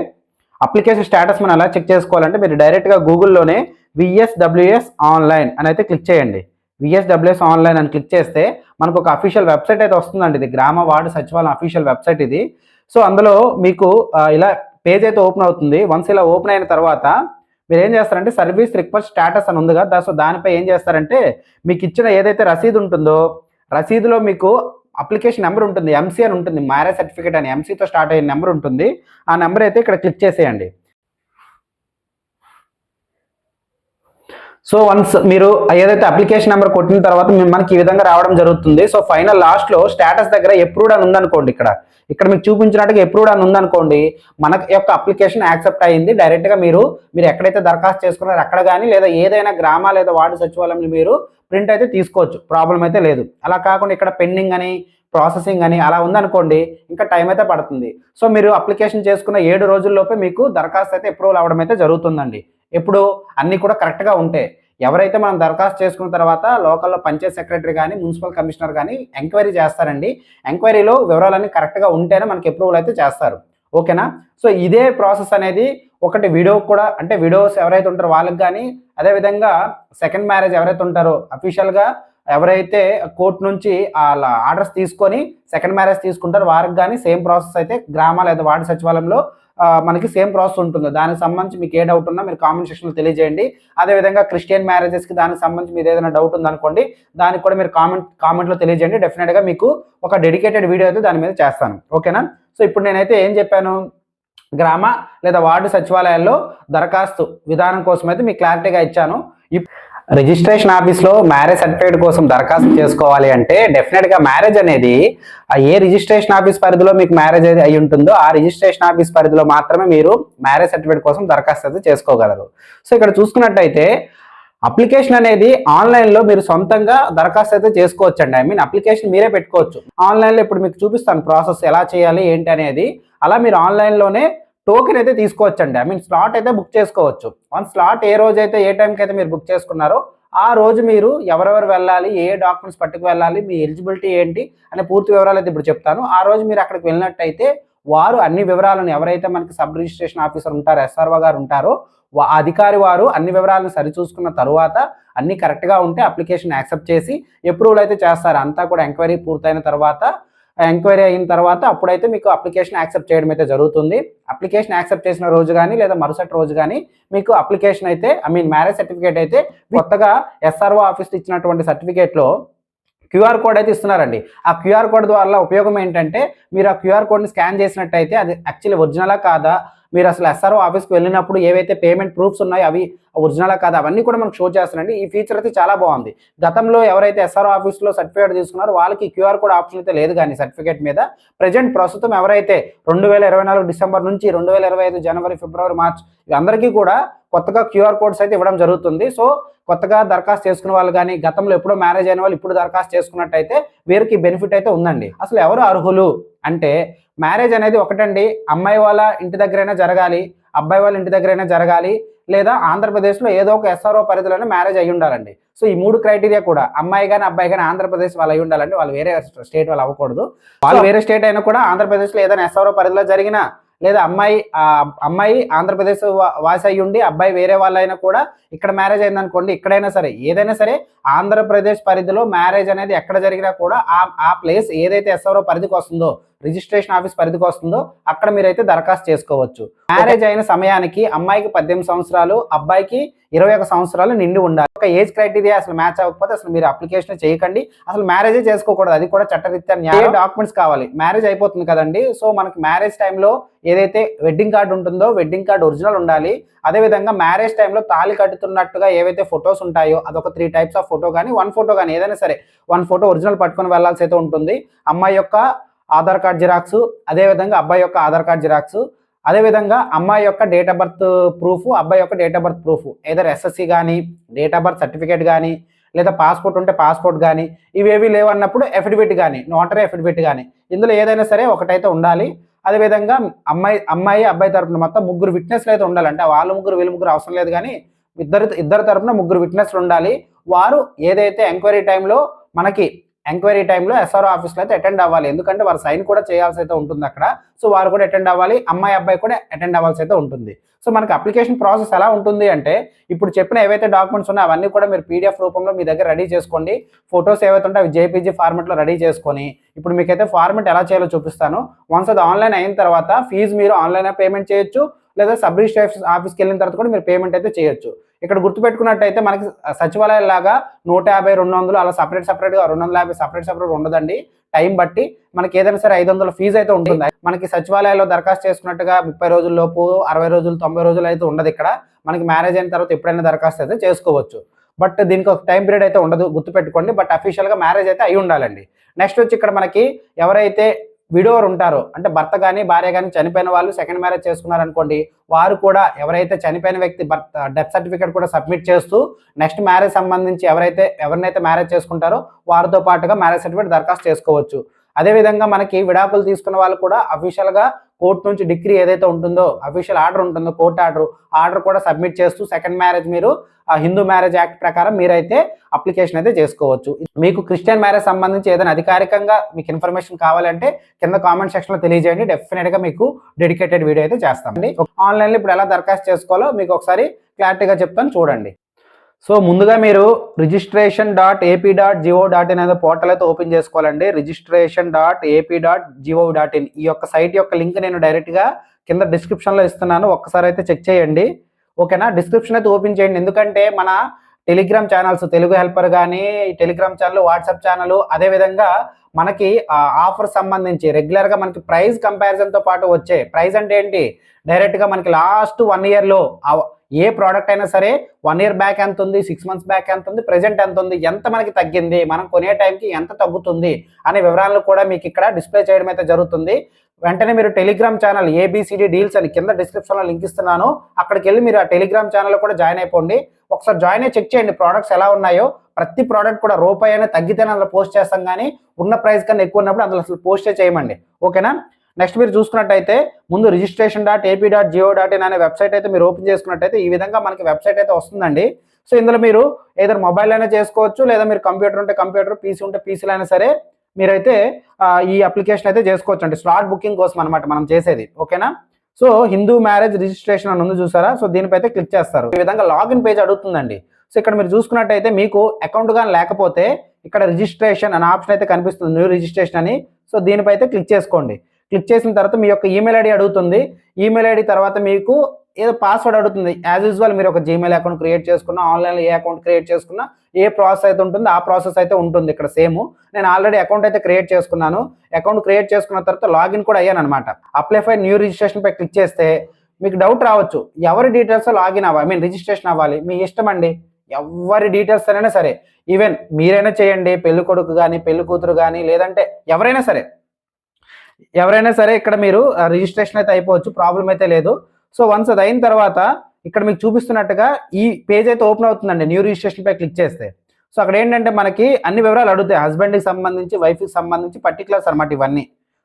అప్లికేషన్ స్టేటస్ మనం ఎలా చెక్ చేసుకోవాలంటే మీరు డైరెక్ట్గా గూగుల్లోనే విఎస్డబ్ల్యూఎస్ ఆన్లైన్ అని అయితే క్లిక్ చేయండి. విఎస్డబ్ల్యూఎస్ ఆన్లైన్ అని క్లిక్ చేస్తే మనకు ఒక అఫీషియల్ వెబ్సైట్ అయితే వస్తుందండి ఇది. గ్రామ వార్డు సచివాలయం అఫీషియల్ వెబ్సైట్ ఇది. సో అందులో మీకు ఇలా పేజ్ అయితే ఓపెన్ అవుతుంది. వన్స్ ఇలా ఓపెన్ అయిన తర్వాత మీరు ఏం చేస్తారంటే సర్వీస్ రిక్వెస్ట్ స్టేటస్ అని ఉంది కదా సో దానిపై ఏం చేస్తారంటే మీకు ఇచ్చిన ఏదైతే రసీదు ఉంటుందో రసీదులో మీకు అప్లికేషన్ నెంబర్ ఉంటుంది. ఎంసీ అని ఉంటుంది. మ్యారేజ్ సర్టిఫికేట్ అని ఎంసీతో స్టార్ట్ అయిన నెంబర్ ఉంటుంది. ఆ నెంబర్ అయితే ఇక్కడ క్లిక్ చేసేయండి. సో వన్స్ మీరు ఏదైతే అప్లికేషన్ నెంబర్ కొట్టిన తర్వాత మనకి ఈ విధంగా రావడం జరుగుతుంది. సో ఫైనల్ లాస్ట్లో స్టేటస్ దగ్గర ఎప్రూవ్డ్ అని ఉందనుకోండి ఇక్కడ. ఇక్కడ మీకు చూపించినట్టుగా ఎప్రూవ్డ్ అని ఉందనుకోండి. మన యొక్క అప్లికేషన్ యాక్సెప్ట్ అయ్యింది. డైరెక్ట్గా మీరు మీరు ఎక్కడైతే దరఖాస్తు చేసుకున్నారో అక్కడ కానీ లేదా ఏదైనా గ్రామ లేదా వార్డు సచివాలయం మీరు ప్రింట్ అయితే తీసుకోవచ్చు. ప్రాబ్లం అయితే లేదు. అలా కాకుండా ఇక్కడ పెండింగ్ అని ప్రాసెసింగ్ అని అలా ఉందనుకోండి ఇంకా టైం అయితే పడుతుంది. సో మీరు అప్లికేషన్ చేసుకున్న ఏడు రోజుల్లోపే మీకు దరఖాస్తు అయితే అప్రూవల్ అవడం అయితే జరుగుతుందండి. ఎప్పుడు అన్నీ కూడా కరెక్ట్గా ఉంటే. ఎవరైతే మనం దరఖాస్తు చేసుకున్న తర్వాత లోకల్లో పంచాయత్ సెక్రటరీ కానీ మున్సిపల్ కమిషనర్ కానీ ఎంక్వైరీ చేస్తారండి. ఎంక్వైరీలో వివరాలన్నీ కరెక్ట్గా ఉంటేనే మనకి అప్రూవల్ అయితే చేస్తారు. ఓకేనా? సో ఇదే ప్రాసెస్ అనేది ఒకటి వీడియో కూడా అంటే వీడియోస్ ఎవరైతే ఉంటారో వాళ్ళకి కానీ అదేవిధంగా సెకండ్ మ్యారేజ్ ఎవరైతే ఉంటారో అఫీషియల్గా ఎవరైతే కోర్టు నుంచి వాళ్ళ ఆర్డర్స్ తీసుకొని సెకండ్ మ్యారేజ్ తీసుకుంటారో వారికి కానీ సేమ్ ప్రాసెస్ అయితే గ్రామ లేదా వార్డు సచివాలయంలో మనకి సేమ్ ప్రాసెస్ ఉంటుంది. దానికి సంబంధించి మీకు ఏ డౌట్ ఉన్నా మీరు కామెంట్ సెక్షన్లో తెలియజేయండి. అదేవిధంగా క్రిస్టియన్ మ్యారేజెస్కి దానికి సంబంధించి మీరు ఏదైనా డౌట్ ఉందనుకోండి దానికి కూడా మీరు కామెంట్ కామెంట్లో తెలియజేయండి. డెఫినెట్గా మీకు ఒక డెడికేటెడ్ వీడియో అయితే దాని మీద చేస్తాను. ఓకేనా సో ఇప్పుడు నేనైతే ఏం చెప్పాను? గ్రామ లేదా వార్డు సచివాలయాల్లో దరఖాస్తు విధానం కోసం అయితే మీకు క్లారిటీగా ఇచ్చాను. ఇప్- రిజిస్ట్రేషన్ ఆఫీస్లో మ్యారేజ్ సర్టిఫికేట్ కోసం దరఖాస్తు చేసుకోవాలి అంటే డెఫినెట్గా మ్యారేజ్ అనేది ఆ ఏ రిజిస్ట్రేషన్ ఆఫీస్ పరిధిలో మీకు మ్యారేజ్ అయితే అయి ఉంటుందో ఆ రిజిస్ట్రేషన్ ఆఫీస్ పరిధిలో మాత్రమే మీరు మ్యారేజ్ సర్టిఫికేట్ కోసం దరఖాస్తు అయితే చేసుకోగలరు. సో ఇక్కడ చూసుకున్నట్టయితే అప్లికేషన్ అనేది ఆన్లైన్లో మీరు సొంతంగా దరఖాస్తు అయితే చేసుకోవచ్చు అండి ఐ మీన్ అప్లికేషన్ మీరే పెట్టుకోవచ్చు. ఆన్లైన్లో ఇప్పుడు మీకు చూపిస్తాను ప్రాసెస్ ఎలా చేయాలి ఏంటి అనేది. అలా మీరు ఆన్లైన్లోనే టోకెన్ అయితే తీసుకోవచ్చండి. ఐ మీన్ స్లాట్ అయితే బుక్ చేసుకోవచ్చు. వన్ స్లాట్ ఏ రోజు అయితే ఏ టైంకి అయితే మీరు బుక్ చేసుకున్నారో ఆ రోజు మీరు ఎవరెవరు వెళ్ళాలి ఏ డాక్యుమెంట్స్ పట్టుకు వెళ్ళాలి మీ ఎలిజిబిలిటీ ఏంటి అనే పూర్తి వివరాలు అయితే ఇప్పుడు చెప్తాను. ఆ రోజు మీరు అక్కడికి వెళ్ళినట్టయితే వారు అన్ని వివరాలను ఎవరైతే మనకి సబ్ రిజిస్ట్రేషన్ ఆఫీసర్ ఉంటారో ఎస్ఆర్ఓ గారు ఉంటారో అధికారి వారు అన్ని వివరాలను సరిచూసుకున్న తరువాత అన్ని కరెక్ట్గా ఉంటే అప్లికేషన్ యాక్సెప్ట్ చేసి అప్రూవల్ అయితే చేస్తారు. అంతా కూడా ఎంక్వైరీ పూర్తయిన తర్వాత ఎంక్వైరీ అయిన తర్వాత అప్పుడైతే మీకు అప్లికేషన్ యాక్సెప్ట్ చేయడం అయితే జరుగుతుంది. అప్లికేషన్ యాక్సెప్ట్ చేసిన రోజు కానీ లేదా మరుసటి రోజు కానీ మీకు అప్లికేషన్ అయితే ఐ మీన్ మ్యారేజ్ సర్టిఫికేట్ అయితే కొత్తగా ఎస్ఆర్ఓ ఆఫీస్ ఇచ్చినటువంటి సర్టిఫికేట్లో క్యూఆర్ కోడ్ అయితే ఇస్తున్నారండి. ఆ క్యూఆర్ కోడ్ ద్వారా ఉపయోగం ఏంటంటే మీరు ఆ క్యూఆర్ కోడ్ని స్కాన్ చేసినట్టయితే అది యాక్చువల్లీ ఒరిజినలా కాదా? మీరు అసలు ఎస్ఆర్ఓ ఆఫీస్కి వెళ్ళినప్పుడు ఏవైతే పేమెంట్ ప్రూఫ్స్ ఉన్నాయో అవి ఒరిజినలా కాదు అవన్నీ కూడా మనకు షో చేస్తానండి ఈ ఫీచర్ అయితే చాలా బాగుంది. గతంలో ఎవరైతే ఎస్ఆర్ఓ ఆఫీస్లో సర్టిఫికేట్ తీసుకున్నారో వాళ్ళకి క్యూఆర్ కోడ్ ఆప్షన్ అయితే లేదు కానీ సర్టిఫికేట్ మీద. ప్రజెంట్ ప్రస్తుతం ఎవరైతే రెండు వేల ఇరవై నాలుగు డిసెంబర్ నుంచి రెండు వేల ఇరవై ఐదు జనవరి ఫిబ్రవరి మార్చ్ అందరికీ కూడా కొత్తగా క్యూఆర్ కోడ్స్ అయితే ఇవ్వడం జరుగుతుంది. సో కొత్తగా దరఖాస్తు చేసుకున్న వాళ్ళు కానీ గతంలో ఎప్పుడో మ్యారేజ్ అయిన వాళ్ళు ఇప్పుడు దరఖాస్తు చేసుకున్నట్టయితే వీరికి బెనిఫిట్ అయితే ఉందండి. అసలు ఎవరు అర్హులు? అంటే మ్యారేజ్ అనేది ఒకటండి. అమ్మాయి వాళ్ళ ఇంటి దగ్గరైనా జరగాలి అబ్బాయి వాళ్ళ ఇంటి దగ్గరైనా జరగాలి లేదా ఆంధ్రప్రదేశ్లో ఏదో ఒక ఎస్ఆర్ఓ పరిధిలోనే మ్యారేజ్ అయి ఉండాలండి. సో ఈ మూడు క్రైటీరియా కూడా అమ్మాయి కానీ అబ్బాయి కానీ ఆంధ్రప్రదేశ్ వాళ్ళు అయి ఉండాలంటే వాళ్ళు వేరే స్టేట్ వాళ్ళు అవ్వకూడదు. వాళ్ళు వేరే స్టేట్ అయినా కూడా ఆంధ్రప్రదేశ్లో ఏదైనా ఎస్ఆర్ఓ పరిధిలో జరిగినా లేదా అమ్మాయి అమ్మాయి ఆంధ్రప్రదేశ్ వా- వాసి అయి ఉండి అబ్బాయి వేరే వాళ్ళైనా కూడా ఇక్కడ మ్యారేజ్ అయిందనుకోండి ఇక్కడైనా సరే ఏదైనా సరే ఆంధ్రప్రదేశ్ పరిధిలో మ్యారేజ్ అనేది ఎక్కడ జరిగినా కూడా ఆ ఆ ప్లేస్ ఏదైతే ఎస్ఆర్ఓ పరిధికి వస్తుందో రిజిస్ట్రేషన్ ఆఫీస్ పరిధికి వస్తుందో అక్కడ మీరైతే దరఖాస్తు చేసుకోవచ్చు. మ్యారేజ్ అయిన సమయానికి అమ్మాయికి పద్దెనిమిది సంవత్సరాలు అబ్బాయికి ఇరవై ఒక సంవత్సరాలు నిండి ఉండాలి. ఒక ఏజ్ క్రైటీరియా అసలు మ్యాచ్ అవ్వకపోతే అసలు మీరు అప్లికేషన్ చేయకండి. అసలు మ్యారేజే చేసుకోకూడదు. అది కూడా చట్టరీత్యా న్యాయ. డాక్యుమెంట్స్ కావాలి. మ్యారేజ్ అయిపోతుంది కదండి. సో మనకి మ్యారేజ్ టైంలో ఏదైతే వెడ్డింగ్ కార్డు ఉంటుందో వెడ్డింగ్ కార్డు ఒరిజినల్ ఉండాలి. అదేవిధంగా మ్యారేజ్ టైంలో తాళి కట్టుతున్నట్టుగా ఏవైతే ఫొటోస్ ఉంటాయో అదొక త్రీ టైప్స్ ఆఫ్ ఫోటో కానీ వన్ ఫోటో కానీ ఏదైనా సరే వన్ ఫోటో ఒరిజినల్ పట్టుకొని వెళ్ళాల్సి అయితే ఉంటుంది. అమ్మాయి యొక్క ఆధార్ కార్డ్ జిరాక్స్ అదేవిధంగా అబ్బాయి యొక్క ఆధార్ కార్డ్ జిరాక్స్ అదేవిధంగా అమ్మాయి యొక్క డేట్ ఆఫ్ బర్త్ ప్రూఫ్ అబ్బాయి యొక్క date of birth proof either SSC కానీ డేట్ ఆఫ్ బర్త్ సర్టిఫికేట్ కానీ లేదా పాస్పోర్ట్ ఉంటే పాస్పోర్ట్ కానీ ఇవేవి లేవన్నప్పుడు ఎఫిడవిట్ కానీ నోటరీ ఎఫిడవిట్ కానీ ఇందులో ఏదైనా సరే ఒకటైతే ఉండాలి. అదేవిధంగా అమ్మాయి అమ్మాయి అబ్బాయి తరపున మొత్తం ముగ్గురు విట్నెస్లు అయితే ఉండాలంటే వాళ్ళు వాళ్ళ ముగ్గురు వీళ్ళ ముగ్గురు అవసరం లేదు కానీ ఇద్దరు ఇద్దరు తరపున ముగ్గురు విట్నెస్లు ఉండాలి. వారు ఏదైతే ఎంక్వైరీ టైంలో మనకి ఎంక్వైరీ టైంలో ఎస్ఆర్ఓ ఆఫీస్లో అయితే అటెండ్ అవ్వాలి. ఎందుకంటే వారు సైన్ కూడా చేయాల్సి అయితే ఉంటుంది అక్కడ. సో వారు కూడా అటెండ్ అవ్వాలి. అమ్మాయి అబ్బాయి కూడా అటెండ్ అవ్వాల్సి అయితే ఉంటుంది. సో మనకి అప్లికేషన్ ప్రాసెస్ ఎలా ఉంటుంది అంటే ఇప్పుడు చెప్పిన ఏవైతే డాక్యుమెంట్స్ ఉన్నాయో అవన్నీ కూడా మీరు పీడిఎఫ్ రూపంలో మీ దగ్గర రెడీ చేసుకోండి. ఫొటోస్ ఏవైతే ఉంటాయో అవి జేపీజీ ఫార్మెట్లో రెడీ చేసుకొని ఇప్పుడు మీకైతే ఫార్మెట్ ఎలా చేయాలో చూపిస్తాను. వన్స్ అది ఆన్లైన్ అయిన తర్వాత ఫీజు మీరు ఆన్లైన్ పేమెంట్ చేయొచ్చు. లేదా సబ్ రిజిస్టర్ ఆఫీస్కి వెళ్ళిన తర్వాత కూడా మీరు పేమెంట్ అయితే చేయొచ్చు. ఇక్కడ గుర్తుపెట్టుకున్నట్టయితే మనకి సచివాలయం లాగా నూట యాభై రెండు వందలు అలా సపరేట్ సపరేట్గా రెండు వందల యాభై సపరేట్ సపరేట్ ఉండదండి. టైం బట్టి మనకి ఏదైనా సరే ఐదు వందల ఫీజు అయితే ఉంటుంది. మనకి సచివాలయంలో దరఖాస్తు చేసుకున్నట్టుగా ముప్పై రోజుల లోపు అరవై రోజులు తొంభై రోజులు అయితే ఉండదు ఇక్కడ. మనకి మ్యారేజ్ అయిన తర్వాత ఎప్పుడైనా దరఖాస్తు అయితే చేసుకోవచ్చు. బట్ దీనికి ఒక టైం పీరియడ్ అయితే ఉండదు గుర్తుపెట్టుకోండి. బట్ అఫీషియల్గా మ్యారేజ్ అయితే అయి ఉండాలండి. నెక్స్ట్ వచ్చి ఇక్కడ మనకి ఎవరైతే విడోవర్ ఉంటారు అంటే భర్త కానీ భార్య కానీ చనిపోయిన వాళ్ళు సెకండ్ మ్యారేజ్ చేసుకున్నారనుకోండి వారు కూడా ఎవరైతే చనిపోయిన వ్యక్తి భర్త డెత్ సర్టిఫికేట్ కూడా సబ్మిట్ చేస్తూ నెక్స్ట్ మ్యారేజ్ సంబంధించి ఎవరైతే ఎవరినైతే మ్యారేజ్ చేసుకుంటారో వారితో పాటుగా మ్యారేజ్ సర్టిఫికేట్ దరఖాస్తు చేసుకోవచ్చు. అదేవిధంగా మనకి విడాకులు తీసుకున్న వాళ్ళు కూడా అఫీషియల్గా కోర్టు నుంచి డిగ్రీ ఏదైతే ఉంటుందో అఫీషియల్ ఆర్డర్ ఉంటుందో కోర్టు ఆర్డర్ ఆర్డర్ కూడా సబ్మిట్ చేస్తూ సెకండ్ మ్యారేజ్ మీరు హిందూ మ్యారేజ్ యాక్ట్ ప్రకారం మీరైతే అప్లికేషన్ అయితే చేసుకోవచ్చు. మీకు క్రిస్టియన్ మ్యారేజ్ సంబంధించి ఏదైనా అధికారికంగా మీకు ఇన్ఫర్మేషన్ కావాలంటే కింద కామెంట్ సెక్షన్లో తెలియజేయండి. డెఫినెట్గా మీకు డెడికేటెడ్ వీడియో అయితే చేస్తామండి. ఆన్లైన్లో ఇప్పుడు ఎలా దరఖాస్తు చేసుకోవాలో మీకు ఒకసారి క్లారిటీగా చెప్తాను. చూడండి. సో ముందుగా మీరు registration dot AP dot GO dot in అనే పోర్టల్ అయితే ఓపెన్ చేసుకోవాలండి. Registration dot AP dot GO dot in ఈ యొక్క సైట్ యొక్క లింక్ నేను డైరెక్ట్గా కింద డిస్క్రిప్షన్లో ఇస్తున్నాను. ఒక్కసారి అయితే చెక్ చేయండి. ఓకేనా డిస్క్రిప్షన్ అయితే ఓపెన్ చేయండి. ఎందుకంటే మన టెలిగ్రామ్ ఛానల్స్ తెలుగు హెల్పర్ కానీ టెలిగ్రామ్ ఛానల్ వాట్సాప్ ఛానల్ అదేవిధంగా మనకి ఆఫర్ సంబంధించి రెగ్యులర్గా మనకి ప్రైస్ కంపారిజన్తో పాటు వచ్చే ప్రైస్ అంటే ఏంటి? డైరెక్ట్గా మనకి లాస్ట్ వన్ ఇయర్లో ఏ ప్రోడక్ట్ అయినా సరే వన్ ఇయర్ బ్యాక్ ఎంత ఉంది సిక్స్ మంత్స్ బ్యాక్ ఎంత ఉంది ప్రెజెంట్ ఎంత ఉంది ఎంత మనకి తగ్గింది మనం కొనే టైంకి ఎంత తగ్గుతుంది అనే వివరాలను కూడా మీకు ఇక్కడ డిస్ప్లే చేయడం అయితే జరుగుతుంది. వెంటనే మీరు టెలిగ్రామ్ ఛానల్ ఏబిసిడి డీల్స్ అని కింద డిస్క్రిప్షన్లో లింక్ ఇస్తున్నాను. అక్కడికి వెళ్ళి మీరు ఆ టెలిగ్రామ్ ఛానల్ కూడా జాయిన్ అయిపోండి. ఒకసారి జాయిన్ అయ్యి చెక్ చేయండి ప్రోడక్ట్స్ ఎలా ఉన్నాయో. ప్రతి ప్రోడక్ట్ కూడా రూపాయి అయినా తగ్గితేనే అందులో పోస్ట్ చేస్తాం కానీ ఉన్న ప్రైస్ కన్నా ఎక్కువ ఉన్నప్పుడు అందులో అసలు పోస్టే చేయమండి. ఓకేనా నెక్స్ట్ మీరు చూసుకున్నట్టయితే ముందు registration dot AP dot GO dot in అనే వెబ్సైట్ అయితే మీరు ఓపెన్ చేసుకున్నట్టయితే ఈ విధంగా మనకి వెబ్సైట్ అయితే వస్తుందండి. సో ఇందులో మీరు ఏదైనా మొబైల్ అయినా చేసుకోవచ్చు లేదా మీరు కంప్యూటర్ ఉంటే కంప్యూటర్ పీసీ ఉంటే పీసీలు అయినా సరే మీరైతే ఈ అప్లికేషన్ అయితే చేసుకోవచ్చు అండి స్లాట్ బుకింగ్ కోసం అనమాట మనం చేసేది. ఓకేనా సో హిందూ మ్యారేజ్ రిజిస్ట్రేషన్ అని ఉంది చూసారా? సో దీనిపై క్లిక్ చేస్తారు. ఈ విధంగా లాగిన్ పేజ్ అడుగుతుందండి. సో ఇక్కడ మీరు చూసుకున్నట్టయితే మీకు అకౌంట్ కానీ లేకపోతే ఇక్కడ రిజిస్ట్రేషన్ అనే ఆప్షన్ అయితే కనిపిస్తుంది. న్యూ రిజిస్ట్రేషన్ అని. సో దీనిపై అయితే క్లిక్ చేసుకోండి. క్లిక్ చేసిన తర్వాత మీ యొక్క ఈమెయిల్ ఐడి అడుగుతుంది. ఈమెయిల్ ఐడి తర్వాత మీకు ఏదో పాస్వర్డ్ అడుగుతుంది. యాజ్ యూజువల్ మీరు ఒక జీమెయిల్ అకౌంట్ క్రియేట్ చేసుకున్న ఆన్లైన్లో ఏ అకౌంట్ క్రియేట్ చేసుకున్నా ఏ ప్రాసెస్ అయితే ఉంటుందో ఆ ప్రాసెస్ అయితే ఉంటుంది ఇక్కడ సేమ్ నేను ఆల్రెడీ అకౌంట్ అయితే క్రియేట్ చేసుకున్నాను. అకౌంట్ క్రియేట్ చేసుకున్న తర్వాత లాగిన్ కూడా అయ్యాను అనమాట అప్లై ఫై న్యూ రిజిస్ట్రేషన్ పై క్లిక్ చేస్తే మీకు డౌట్ రావచ్చు. ఎవరి డీటెయిల్స్ లాగిన్ అవ్వాలి? మీన్ రిజిస్ట్రేషన్ అవ్వాలి. మీ ఇష్టం అండి. ఎవరి డీటెయిల్స్ అయినా సరే. ఈవెన్ మీరైనా చేయండి. పెళ్ళి కొడుకు కానీ పెళ్ళి కూతురు కానీ లేదంటే ఎవరైనా సరే. ఎవరైనా సరే ఇక్కడ మీరు రిజిస్ట్రేషన్ అయితే అయిపోవచ్చు ప్రాబ్లం అయితే లేదు. సో వన్స్ అది అయిన తర్వాత ఇక్కడ మీకు చూపిస్తున్నట్టుగా ఈ పేజ్ అయితే ఓపెన్ అవుతుందండి న్యూ రిజిస్ట్రేషన్ పై క్లిక్ చేస్తే. సో అక్కడ ఏంటంటే మనకి అన్ని వివరాలు అడుగుతాయి. హస్బెండ్కి సంబంధించి వైఫ్కి సంబంధించి పర్టికులర్స్ అనమాట ఇవన్నీ.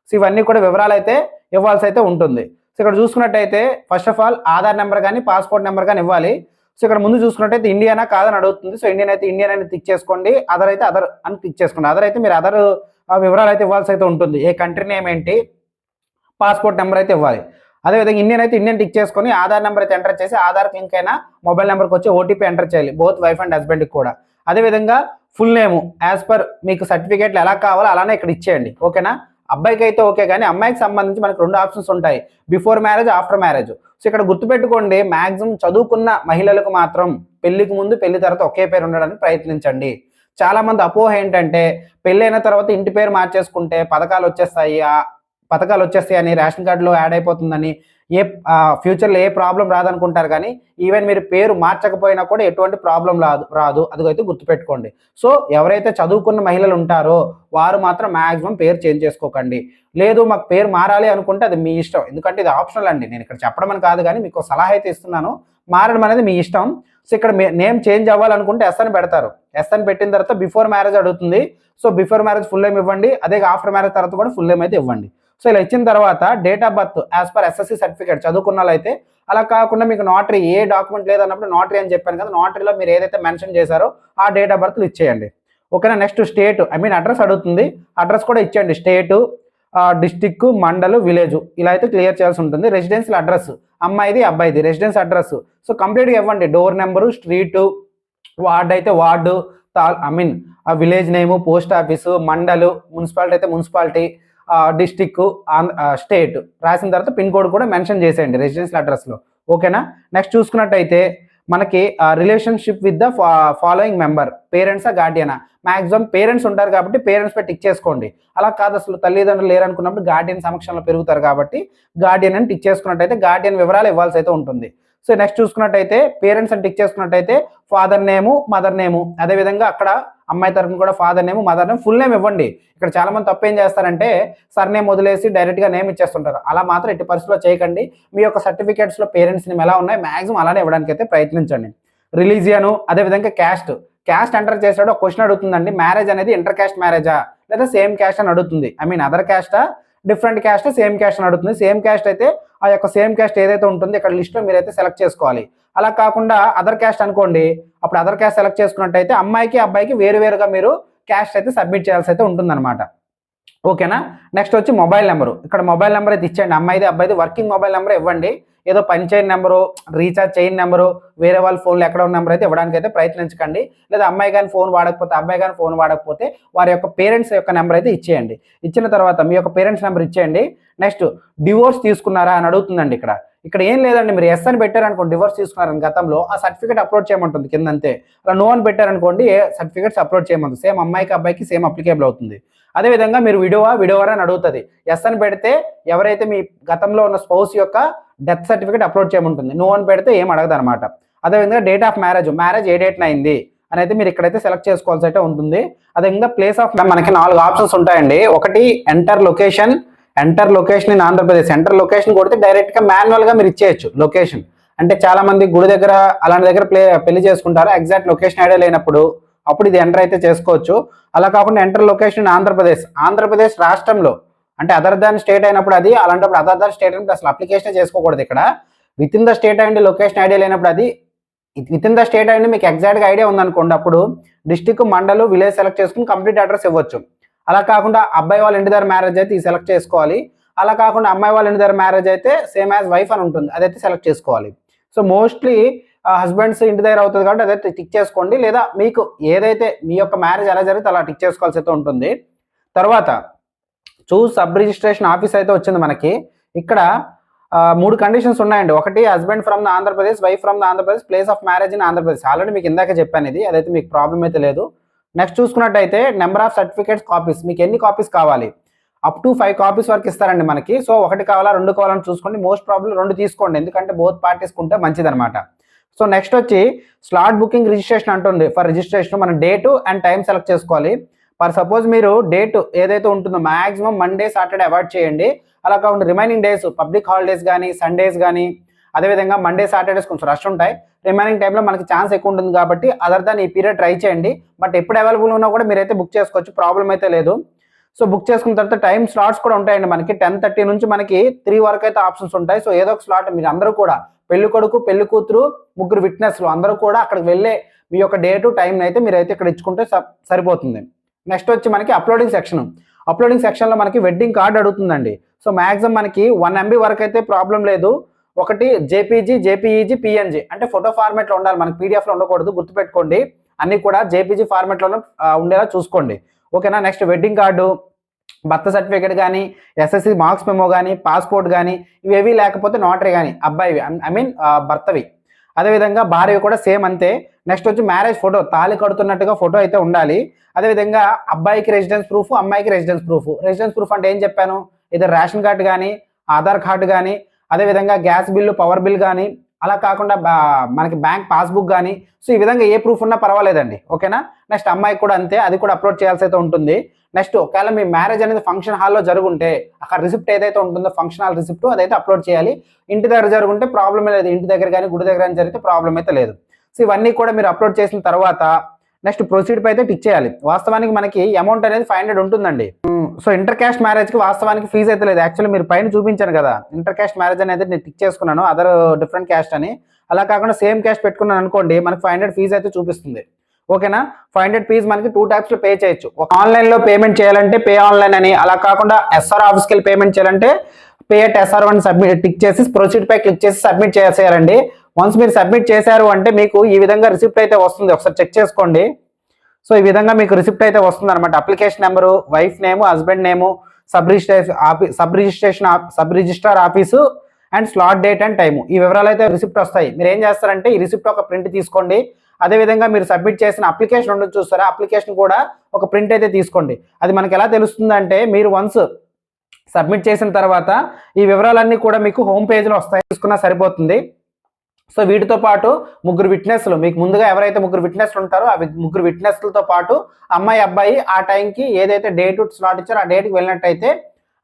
సో ఇవన్నీ కూడా వివరాలు అయితే ఇవ్వాల్సి అయితే ఉంటుంది. సో ఇక్కడ చూసుకున్నట్టయితే first of all Aadhaar number కానీ పాస్పోర్ట్ నెంబర్ కానీ ఇవ్వాలి. సో ఇక్కడ ముందు చూసుకున్నట్టయితే ఇండియానా కాదని అడుగుతుంది. సో ఇండియన్ అయితే ఇండియన్ అని క్లిక్ చేసుకోండి. అదర్ అయితే అదర్ అని క్లిక్ చేసుకోండి. అదర్ అయితే మీరు అదర్ వివరాలు అయితే ఇవ్వాల్సి అయితే ఉంటుంది. ఏ కంట్రీ నేమ్ ఏంటి? పాస్పోర్ట్ నెంబర్ అయితే ఇవ్వాలి. అదేవిధంగా ఇండియన్ అయితే ఇండియన్ టిక్ చేసుకొని ఆధార్ నెంబర్ అయితే ఎంటర్ చేసి ఆధార్ లింక్ అయినా మొబైల్ నెంబర్కి వచ్చి ఓటీపీ ఎంటర్ చేయాలి. బోత్ వైఫ్ అండ్ హస్బెండ్కి కూడా. అదేవిధంగా ఫుల్ నేమ్ యాజ్ పర్ మీకు సర్టిఫికేట్లు ఎలా కావాలో అలానే ఇక్కడ ఇచ్చేయండి. ఓకేనా అబ్బాయికి అయితే ఓకే కానీ అమ్మాయికి సంబంధించి మనకు రెండు ఆప్షన్స్ ఉంటాయి. Before marriage after marriage so ఇక్కడ గుర్తుపెట్టుకోండి మ్యాక్సిమం చదువుకున్న మహిళలకు మాత్రం పెళ్ళికి ముందు పెళ్ళి తర్వాత ఒకే పేరు ఉండడానికి ప్రయత్నించండి. చాలా మంది అపోహ ఏంటంటే పెళ్ళైన తర్వాత ఇంటి పేరు మార్చేసుకుంటే పథకాలు వచ్చేస్తాయి ఆ పథకాలు వచ్చేస్తాయని రేషన్ కార్డులో యాడ్ అయిపోతుందని ఏ ఫ్యూచర్లో ఏ ప్రాబ్లం రాదనుకుంటారు కానీ ఈవెన్ మీరు పేరు మార్చకపోయినా కూడా ఎటువంటి ప్రాబ్లం రాదు రాదు. అదిగైతే గుర్తుపెట్టుకోండి. సో ఎవరైతే చదువుకున్న మహిళలు ఉంటారో వారు మాత్రం మ్యాక్సిమం పేరు చేంజ్ చేసుకోకండి. లేదు మాకు పేరు మారాలి అనుకుంటే అది మీ ఇష్టం. ఎందుకంటే ఇది ఆప్షనల్ అండి. నేను ఇక్కడ చెప్పడం అని కాదు కానీ మీకు సలహా అయితే ఇస్తున్నాను. మారడం అనేది మీ ఇష్టం. సో ఇక్కడ నేమ్ చేంజ్ అవ్వాలనుకుంటే ఎస్ అని పెడతారు. ఎస్ అని పెట్టిన తర్వాత బిఫోర్ మ్యారేజ్ అడుగుతుంది. So before marriage full name ఇవ్వండి. అదే ఆఫ్టర్ మ్యారేజ్ తర్వాత కూడా ఫుల్ నేమ్ అయితే ఇవ్వండి. సో ఇలా ఇచ్చిన తర్వాత date of birth as per SSC certificate చదువుకున్న అయితే అలా కాకుండా మీకు నాటరీ ఏ డాక్యుమెంట్ లేదన్నప్పుడు నాటరీ అని చెప్పాను కదా నాటరీలో మీరు ఏదైతే మెన్షన్ చేశారో ఆ డేట్ ఆఫ్ బర్త్లు ఇచ్చేయండి. ఓకేనా? Next state I mean address అడుగుతుంది. అడ్రస్ కూడా ఇచ్చేయండి. స్టేటు డిస్టిక్ మండలు విలేజ్ ఇలా అయితే క్లియర్ చేయాల్సి ఉంటుంది. రెసిడెన్షియల్ అడ్రస్ అమ్మాయిది అబ్బాయిది రెసిడెన్స్ అడ్రస్ సో కంప్లీట్గా ఇవ్వండి. డోర్ నెంబరు స్ట్రీటు వార్డ్ అయితే ward I mean village name post office mandal municipality అయితే మున్సిపాలిటీ డిస్టిక్ స్టేట్ రాసిన తర్వాత పిన్ కోడ్ కూడా మెన్షన్ చేసేయండి రెసిడెన్షియల్ అడ్రస్లో ఓకేనా నెక్స్ట్ చూసుకున్నట్టయితే మనకి relationship with the following member పేరెంట్సా గార్డియనా మాక్సిమం పేరెంట్స్ ఉంటారు కాబట్టి పేరెంట్స్ పై టిక్ చేసుకోండి. అలా కాదు అసలు తల్లిదండ్రులు లేరు అనుకున్నప్పుడు గార్డియన్ సమక్షంలో పెరుగుతారు కాబట్టి గార్డియన్ అని టిక్ చేసుకున్నట్టయితే గార్డియన్ వివరాలు ఇవ్వాల్సి అయితే ఉంటుంది. సో నెక్స్ట్ చూసుకున్నట్టయితే పేరెంట్స్ అని టిక్ చేసుకున్నట్టయితే ఫాదర్ నేము మదర్ నేము అదేవిధంగా అక్కడ అమ్మాయి తరఫున కూడా father name mother name full name ఇవ్వండి. ఇక్కడ చాలా మంది తప్పు ఏం చేస్తారంటే సర్ నేమ్ వదిలేసి డైరెక్ట్గా నేమ్ ఇచ్చేస్తుంటారు. అలా మాత్రం ఎట్టి పరిస్థితిలో చేయకండి. మీ యొక్క సర్టిఫికేట్స్లో పేరెంట్స్ నేమ్ ఎలా ఉన్నాయి మాక్సిమం అలానే ఇవ్వడానికి అయితే ప్రయత్నించండి. రిలీజియను అదేవిధంగా క్యాస్ట్ క్యాస్ట్ ఎంటర్ చేసాడు ఒక క్వశ్చన్ అడుగుతుందండి. మ్యారేజ్ అనేది ఇంటర్ క్యాస్ట్ మ్యారేజా లేదా సేమ్ క్యాస్ట్ అని అడుగుతుంది. ఐ మీన్ అదర్ క్యాస్టా డిఫరెంట్ క్యాస్ట్ సేమ్ క్యాస్ట్ అని అడుగుతుంది. సేమ్ క్యాస్ట్ అయితే ఆ యొక్క సేమ్ క్యాస్ట్ ఏదైతే ఉంటుందో ఇక్కడ లిస్ట్లో మీరైతే సెలెక్ట్ చేసుకోవాలి. అలా కాకుండా అదర్ క్యాస్ట్ అనుకోండి అప్పుడు అదర్ క్యాస్ట్ సెలెక్ట్ చేసుకున్నట్టయితే అమ్మాయికి అబ్బాయికి వేరు వేరుగా మీరు క్యాస్ట్ అయితే సబ్మిట్ చేయాల్సి అయితే ఉంటుందన్నమాట. ఓకేనా? నెక్స్ట్ వచ్చి మొబైల్ నెంబరు. ఇక్కడ మొబైల్ నెంబర్ అయితే ఇచ్చేయండి. అమ్మాయిది అబ్బాయిది వర్కింగ్ మొబైల్ నెంబర్ ఇవ్వండి. ఏదో పనిచేయని నెంబరు రీఛార్జ్ చేయని నెంబరు వేరే వాళ్ళ ఫోన్లో ఎక్కడ ఉన్న నెంబర్ అయితే ఇవ్వడానికి అయితే ప్రయత్నించకండి. లేదా అమ్మాయి కానీ ఫోన్ వాడకపోతే అబ్బాయి కానీ ఫోన్ వాడకపోతే వారి యొక్క పేరెంట్స్ యొక్క నెంబర్ అయితే ఇచ్చేయండి. ఇచ్చిన తర్వాత మీ యొక్క పేరెంట్స్ నెంబర్ ఇచ్చేయండి. నెక్స్ట్ డివోర్స్ తీసుకున్నారా అని అడుగుతుందండి ఇక్కడ. ఇక్కడ ఏం లేదండి మీరు ఎస్ అని పెట్టారనుకోండి డివోర్స్ తీసుకున్నారని గతంలో ఆ సర్టిఫికేట్ అప్లోడ్ చేయమంటుంది కింద అంతే అలా నో అని పెట్టారనుకోండి ఏ సర్టిఫికేట్స్ అప్లోడ్ చేయమంటుంది. సేమ్ అమ్మాయికి అబ్బాయికి సేమ్ అప్లికేబుల్ అవుతుంది. అదేవిధంగా మీరు విడోవా విడోవర్ అని అడుగుతుంది. ఎస్ అని పెడితే ఎవరైతే మీ గతంలో ఉన్న స్పౌస్ యొక్క డెత్ సర్టిఫికేట్ అప్లోడ్ చేయమంటుంది. నో అని పెడితే ఏం అడగదు అనమాట అదేవిధంగా డేట్ ఆఫ్ మ్యారేజ్ మ్యారేజ్ ఏ డేట్న అయింది అని అయితే మీరు ఇక్కడైతే సెలెక్ట్ చేసుకోవాల్సి అయితే ఉంటుంది. అదేవిధంగా ప్లేస్ ఆఫ్ మనకి నాలుగు ఆప్షన్స్ ఉంటాయండి. ఒకటి enter location. Enter location in Andhra Pradesh. Enter location కొడితే డైరెక్ట్గా మాన్యువల్గా మీరు ఇచ్చేయచ్చు లొకేషన్. అంటే చాలామంది గుడి దగ్గర అలాంటి దగ్గర ప్లే పెళ్ళి చేసుకుంటారు. ఎగ్జాక్ట్ లొకేషన్ ఐడియా లేనప్పుడు అప్పుడు ఇది ఎంటర్ అయితే చేసుకోవచ్చు. అలా కాకుండా ఎంటర్ లొకేషన్ ఆంధ్రప్రదేశ్. ఆంధ్రప్రదేశ్ రాష్ట్రంలో అంటే అదర్ దాన్ స్టేట్ అయినప్పుడు అది అలాంటప్పుడు అదర్ దాన్ స్టేట్ అయినప్పుడు అసలు అప్లికేషన్ చేసుకోకూడదు ఇక్కడ. With in the state and location idea లేనప్పుడు అది with in the state and మీకు ఎగ్జాక్ట్గా ఐడియా ఉందనుకోండి అప్పుడు డిస్టిక్ మండలు విలేజ్ సెలెక్ట్ చేసుకుని కంప్లీట్ అడ్రస్ ఇవ్వచ్చు. అలా కాకుండా అబ్బాయి వాళ్ళ ఇంటి దగ్గర మ్యారేజ్ అయితే ఇది సెలెక్ట్ చేసుకోవాలి. అలా కాకుండా అమ్మాయి వాళ్ళ ఇంటి దగ్గర మ్యారేజ్ అయితే సేమ్ యాజ్ వైఫ్ అని ఉంటుంది. అదైతే సెలెక్ట్ చేసుకోవాలి. సో మోస్ట్లీ హస్బెండ్స్ ఇంటి దగ్గర అవుతుంది కాబట్టి అదైతే టిక్ చేసుకోండి. లేదా మీకు ఏదైతే మీ యొక్క మ్యారేజ్ ఎలా జరిగితే అలా టిక్ చేసుకోవాల్సి అయితే ఉంటుంది. తర్వాత చూస్ సబ్ రిజిస్ట్రేషన్ ఆఫీస్ అయితే వచ్చింది మనకి. ఇక్కడ మూడు కండిషన్స్ ఉన్నాయండి. ఒకటి husband from the Andhra Pradesh wife from the Andhra Pradesh place of marriage in Andhra Pradesh already మీకు ఇందాక చెప్పాను ఇది. అదైతే మీకు ప్రాబ్లం అయితే లేదు. నెక్స్ట్ చూసుకున్నట్టయితే నెంబర్ ఆఫ్ సర్టిఫికేట్స్ కాపీస్ మీకు ఎన్ని కాపీస్ కావాలి? అప్ టు ఫైవ్ కాపీస్ వరకు ఇస్తారండి మనకి. సో ఒకటి కావాలా రెండు కావాలని చూసుకోండి. మోస్ట్ ప్రాబ్లం రెండు తీసుకోండి. ఎందుకంటే బోత్ పార్టీస్ ఉంటే మంచిదనమాట సో నెక్స్ట్ వచ్చి స్లాట్ బుకింగ్ రిజిస్ట్రేషన్ అంటుంది. ఫర్ రిజిస్ట్రేషన్ మనం డేటు అండ్ టైం సెలెక్ట్ చేసుకోవాలి. ఫర్ సపోజ్ మీరు డేట్ ఏదైతే ఉంటుందో మాక్సిమం మండే సాటర్డే అవాయిడ్ చేయండి. అలా కాకుండా రిమైనింగ్ డేస్ పబ్లిక్ హాలిడేస్ కానీ సండేస్ కానీ అదేవిధంగా మండే సాటర్డేస్ కొంచెం రష్ ఉంటాయి. రిమైనింగ్ టైంలో మనకి ఛాన్స్ ఎక్కువ ఉంటుంది కాబట్టి అదర్ దాన్ ఈ పీరియడ్ ట్రై చేయండి. బట్ ఎప్పుడు అవైలబుల్ ఉన్నా కూడా మీరైతే బుక్ చేసుకోవచ్చు. ప్రాబ్లం అయితే లేదు. సో బుక్ చేసుకున్న తర్వాత టైం స్లాట్స్ కూడా ఉంటాయండి మనకి. టెన్ థర్టీ నుంచి మనకి త్రీ వరకు అయితే ఆప్షన్స్ ఉంటాయి. సో ఏదో ఒక స్లాట్ మీరు అందరూ కూడా పెళ్ళి కొడుకు పెళ్ళి కూతురు ముగ్గురు విట్నెస్లు అందరూ కూడా అక్కడికి వెళ్ళే మీ యొక్క డేటు టైం అయితే మీరైతే ఇక్కడ ఇచ్చుకుంటే సరిపోతుంది. నెక్స్ట్ వచ్చి మనకి అప్లోడింగ్ సెక్షన్. అప్లోడింగ్ సెక్షన్లో మనకి వెడ్డింగ్ కార్డ్ అడుగుతుందండి. సో మాక్సిమం మనకి వన్ ఎంబీ వరకు అయితే ప్రాబ్లం లేదు. ఒకటి జేపీజీ జేపీఈజీ పిఎన్జీ అంటే ఫోటో ఫార్మేట్లో ఉండాలి. మనకి పీడిఎఫ్లో ఉండకూడదు గుర్తుపెట్టుకోండి. అన్నీ కూడా జేపీజీ ఫార్మేట్లో ఉండేలా చూసుకోండి. ఓకేనా? Next wedding card. Birth certificate కానీ ఎస్ఎస్సి మార్క్స్ మెమో కానీ పాస్పోర్ట్ కానీ ఇవేవి లేకపోతే నోటరీ కానీ అబ్బాయివి ఐ మీన్ భర్తవి అదేవిధంగా భార్య కూడా సేమ్ అంతే. నెక్స్ట్ వచ్చి మ్యారేజ్ ఫోటో తాళి కడుతున్నట్టుగా ఫోటో అయితే ఉండాలి. అదేవిధంగా అబ్బాయికి రెసిడెన్స్ ప్రూఫ్ అమ్మాయికి రెసిడెన్స్ ప్రూఫ్. రెసిడెన్స్ ప్రూఫ్ అంటే ఏం చెప్పాను? ఇది రేషన్ కార్డు కానీ ఆధార్ కార్డు కానీ అదేవిధంగా గ్యాస్ బిల్లు పవర్ బిల్ కానీ అలా కాకుండా బా- మనకి బ్యాంక్ పాస్బుక్ కానీ సో ఈ విధంగా ఏ ప్రూఫ్ ఉన్నా పర్వాలేదండి. ఓకేనా? నెక్స్ట్ అమ్మాయికి కూడా అంతే అది కూడా అప్లోడ్ చేయాల్సి అయితే ఉంటుంది. నెక్స్ట్ ఒకవేళ మీ మ్యారేజ్ అనేది ఫంక్షన్ హాల్లో జరుగుంటే అక్కడ రిసిప్ట్ ఏదైతే ఉంటుందో ఫంక్షన్ హాల్ రిసిప్ట్ అదైతే అప్లోడ్ చేయాలి. ఇంటి దగ్గర జరుగుంటే ప్రాబ్లం లేదు. ఇంటి దగ్గర కానీ గుడి దగ్గర కానీ జరిగితే ప్రాబ్లం అయితే లేదు. సో ఇవన్నీ కూడా మీరు అప్లోడ్ చేసిన తర్వాత నెక్స్ట్ ప్రొసీడ్ పై అయితే టిక్ చేయాలి. వాస్తవానికి మనకి అమౌంట్ అనేది ఫైవ్ హండ్రెడ్ ఉంటుందండి. సో ఇంటర్ క్యాస్ట్ మ్యారేజ్కి వాస్తవానికి ఫీజు అయితే లేదు. యాక్చువల్లీ మీరు పైన చూపించాను కదా ఇంటర్ క్యాస్ట్ మ్యారేజ్ అనేది నేను టిక్ చేసుకున్నాను. అదర్ డిఫరెంట్ క్యాస్ట్ అని. అలా కాకుండా సేమ్ క్యాస్ట్ పెట్టుకున్నాను అనుకోండి మనకి ఫైవ్ హండ్రెడ్ ఫీజు అయితే చూపిస్తుంది. ఓకేనా? ఫైవ్ హండ్రెడ్ ఫీజ్ మనకి టూ టైప్స్లో పే చేయొచ్చు. ఒక ఆన్లైన్లో పేమెంట్ చేయాలంటే పే ఆన్లైన్ అని. అలా కాకుండా ఎస్ఆర్ ఆఫీస్కి వెళ్ళి పేమెంట్ చేయాలంటే pay at SR one submit tick చేసి ప్రొసీడ్ పై క్లిక్ చేసి సబ్మిట్ చేసేయాలండి. వన్స్ మీరు సబ్మిట్ చేశారు అంటే మీకు ఈ విధంగా రిసిప్ట్ అయితే వస్తుంది. ఒకసారి చెక్ చేసుకోండి. సో ఈ విధంగా మీకు రిసిప్ట్ అయితే వస్తుంది అనమాట application number wife name husband name sub registration office sub registration sub registrar office and slot date and time ఈ వివరాలు అయితే రిసిప్ట్ వస్తాయి. మీరు ఏం చేస్తారంటే ఈ రిసిప్ట్ ఒక ప్రింట్ తీసుకోండి. అదేవిధంగా మీరు సబ్మిట్ చేసిన అప్లికేషన్ ఉండదు చూస్తారా? అప్లికేషన్ కూడా ఒక ప్రింట్ అయితే తీసుకోండి. అది మనకి ఎలా తెలుస్తుందంటే మీరు వన్స్ సబ్మిట్ చేసిన తర్వాత ఈ వివరాలన్నీ కూడా మీకు హోమ్ పేజ్లో వస్తాయి తీసుకున్నా సరిపోతుంది. సో వీటితో పాటు ముగ్గురు విట్నెస్లు మీకు ముందుగా ఎవరైతే ముగ్గురు విట్నెస్లు ఉంటారో అవి ముగ్గురు విట్నెస్లతో పాటు అమ్మాయి అబ్బాయి ఆ టైంకి ఏదైతే డేట్ స్లాట్ ఇచ్చారో ఆ డేట్కి వెళ్ళినట్టయితే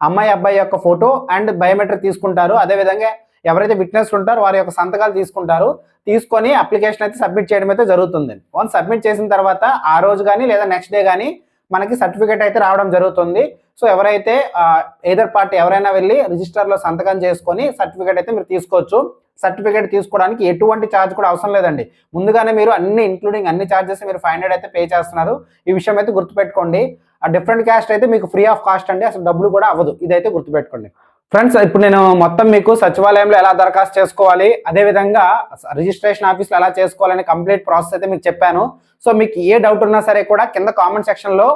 అమ్మాయి అబ్బాయి యొక్క ఫోటో అండ్ బయోమెట్రిక్ తీసుకుంటారు. అదేవిధంగా ఎవరైతే విట్నెస్ ఉంటారో వారి యొక్క సంతకాలు తీసుకుంటారు తీసుకొని అప్లికేషన్ అయితే సబ్మిట్ చేయడం అయితే జరుగుతుంది. వన్ సబ్మిట్ చేసిన తర్వాత ఆ రోజు కానీ లేదా నెక్స్ట్ డే కానీ మనకి సర్టిఫికేట్ అయితే రావడం జరుగుతుంది. సో ఎవరైతే ఏదర్ పార్టీ ఎవరైనా వెళ్ళి రిజిస్టర్లో సంతకం చేసుకొని సర్టిఫికేట్ అయితే మీరు తీసుకోవచ్చు. సర్టిఫికేట్ తీసుకోవడానికి ఎటువంటి ఛార్జ్ కూడా అవసరం లేదండి. ముందుగానే మీరు అన్ని ఇంక్లూడింగ్ అన్ని ఛార్జెస్ మీరు ఫైవ్ హండ్రెడ్ అయితే పే చేస్తున్నారు. ఈ విషయం అయితే గుర్తుపెట్టుకోండి. ఆ డిఫరెంట్ క్యాస్ట్ అయితే మీకు ఫ్రీ ఆఫ్ కాస్ట్ అండి. అసలు డబ్బులు కూడా అవ్వదు. ఇదైతే గుర్తుపెట్టుకోండి. ఫ్రెండ్స్ ఇప్పుడు నేను మొత్తం మీకు సచివాలయంలో ఎలా దరఖాస్తు చేసుకోవాలి అదేవిధంగా రిజిస్ట్రేషన్ ఆఫీస్లో ఎలా చేసుకోవాలని కంప్లీట్ ప్రాసెస్ అయితే మీకు చెప్పాను. సో మీకు ఏ డౌట్ ఉన్నా సరే కూడా కింద కామెంట్ సెక్షన్లో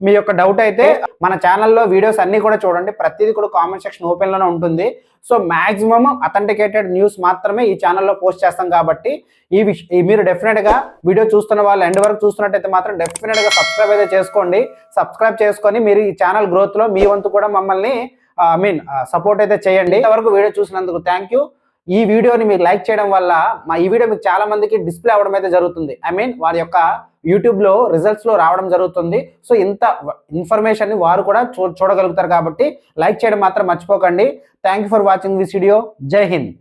మీ యొక్క డౌట్ అయితే మన ఛానల్లో వీడియోస్ అన్ని కూడా చూడండి. ప్రతిదీ కూడా కామెంట్ సెక్షన్ ఓపెన్లోనే ఉంటుంది. సో మాక్సిమం అథెంటికేటెడ్ న్యూస్ మాత్రమే ఈ ఛానల్లో పోస్ట్ చేస్తాం కాబట్టి ఈ విష మీరు డెఫినెట్గా వీడియో చూస్తున్న వాళ్ళు ఎండ్ వరకు చూస్తున్నట్టయితే మాత్రం డెఫినెట్గా సబ్స్క్రైబ్ అయితే చేసుకోండి. సబ్స్క్రైబ్ చేసుకొని మీరు ఈ ఛానల్ గ్రోత్లో మీ వంతు కూడా మమ్మల్ని ఐ మీన్ సపోర్ట్ అయితే చేయండి. ఇంతవరకు వీడియో చూసినందుకు థ్యాంక్ యూ ఈ వీడియోని మీరు లైక్ చేయడం వల్ల మా ఈ వీడియో మీకు చాలా మందికి డిస్ప్లే అవ్వడం అయితే జరుగుతుంది. ఐ మీన్ వారి యొక్క యూట్యూబ్లో రిజల్ట్స్లో రావడం జరుగుతుంది. సో ఇంత ఇన్ఫర్మేషన్ని వారు కూడా చూ చూడగలుగుతారు కాబట్టి లైక్ చేయడం మాత్రం మర్చిపోకండి. Thank you for watching this video జై హింద్